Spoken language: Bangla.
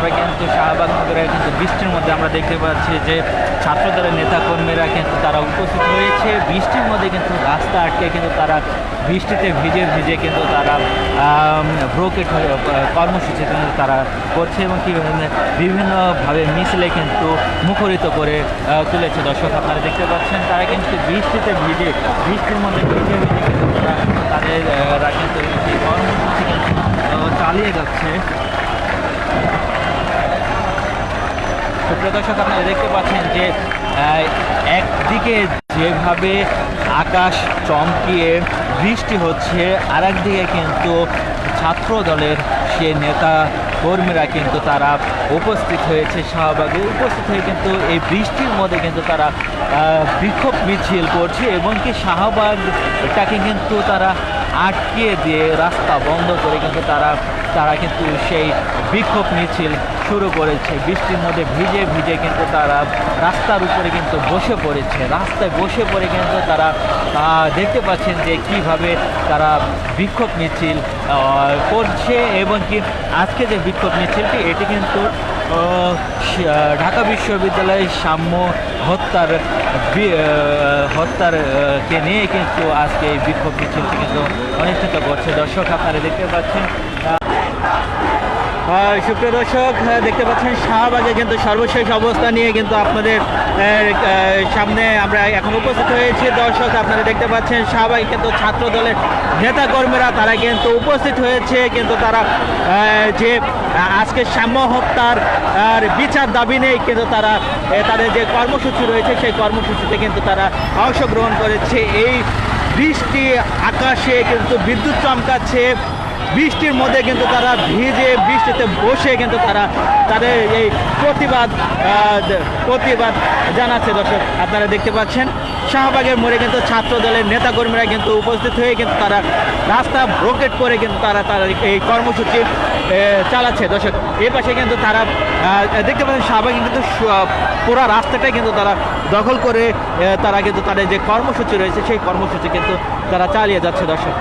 করে কিন্তু শাহবাগ নগরের কিন্তু বৃষ্টির মধ্যে আমরা দেখতে পাচ্ছি যে ছাত্রদলের নেতাকর্মীরা কিন্তু তারা উপস্থিত হয়েছে বৃষ্টির মধ্যে কিন্তু রাস্তা আটকে কিন্তু তারা বৃষ্টিতে ভিজে ভিজে কিন্তু তারা ব্রোকেট কর্মসূচি কিন্তু তারা করছে এবং কি বিভিন্নভাবে মিছিলে কিন্তু মুখরিত করে তুলেছে দর্শক, আপনারা দেখতে পাচ্ছেন, তারা কিন্তু বৃষ্টিতে ভিজে, বৃষ্টির মধ্যে ভিজে ভিজে কিন্তু তারা, তাদের কিন্তু কর্মসূচি কিন্তু চালিয়ে যাচ্ছে। সুপ্রিয় দর্শক, আপনারা দেখতে পাচ্ছেন যে একদিকে যেভাবে আকাশ চমকিয়ে বৃষ্টি হচ্ছে আর একদিকে কিন্তু ছাত্র দলের সে নেতা কর্মীরা কিন্তু তারা উপস্থিত হয়েছে শাহবাগে। উপস্থিত হয়ে কিন্তু এই বৃষ্টির মধ্যে কিন্তু তারা বিক্ষোভ মিছিল করছে এবং কি শাহবাগটাকে কিন্তু তারা আটকে দিয়ে রাস্তা বন্ধ করে কিন্তু তারা তারা কিন্তু সেই বিক্ষোভ মিছিল শুরু করেছে। বৃষ্টির মধ্যে ভিজে ভিজে কিন্তু তারা রাস্তার উপরে কিন্তু বসে পড়েছে। রাস্তায় বসে পড়ে কিন্তু তারা দেখতে পাচ্ছেন যে কীভাবে তারা বিক্ষোভ মিছিল করছে এবং কি আজকে যে বিক্ষোভ মিছিলটি, এটি কিন্তু ঢাকা বিশ্ববিদ্যালয়ের সাম্য হত্যার হত্যার কে নিয়ে কিন্তু আজকে এই বিক্ষোভ মিছিলটি কিন্তু অনুষ্ঠিত করছে। দর্শক, আপনারা দেখতে পাচ্ছেন সুপ্রিয় দর্শক দেখতে পাচ্ছেন শাহবাগে কিন্তু সর্বশেষ অবস্থা নিয়ে কিন্তু আপনাদের সামনে আমরা এখন উপস্থিত হয়েছি। দর্শক, আপনারা দেখতে পাচ্ছেন শাহবাগে কিন্তু ছাত্র দলের নেতাকর্মীরা তারা কিন্তু উপস্থিত হয়েছে। কিন্তু তারা যে আজকে সাম্য হত্যার, আর বিচার দাবি নেই, কিন্তু তারা তাদের যে কর্মসূচি রয়েছে, সেই কর্মসূচিতে কিন্তু তারা অংশগ্রহণ করেছে। এই বৃষ্টি আকাশে কিন্তু বিদ্যুৎ চমকাচ্ছে। বৃষ্টির মধ্যে কিন্তু তারা ভিজে বৃষ্টিতে বসে কিন্তু তারা তাদের এই প্রতিবাদ প্রতিবাদ জানাচ্ছে দর্শক। আপনারা দেখতে পাচ্ছেন, শাহবাগের মোড়ে কিন্তু ছাত্র দলের নেতাকর্মীরা কিন্তু উপস্থিত হয়ে কিন্তু তারা রাস্তা ব্রোকেট করে কিন্তু তারা তারা এই কর্মসূচি চালাচ্ছে। দর্শক এই পাশে কিন্তু তারা দেখতে পাচ্ছেন শাহবাগে কিন্তু পুরো রাস্তাটাই কিন্তু তারা দখল করে তারা কিন্তু তাদের যে কর্মসূচি রয়েছে, সেই কর্মসূচি কিন্তু তারা চালিয়ে যাচ্ছে দর্শক।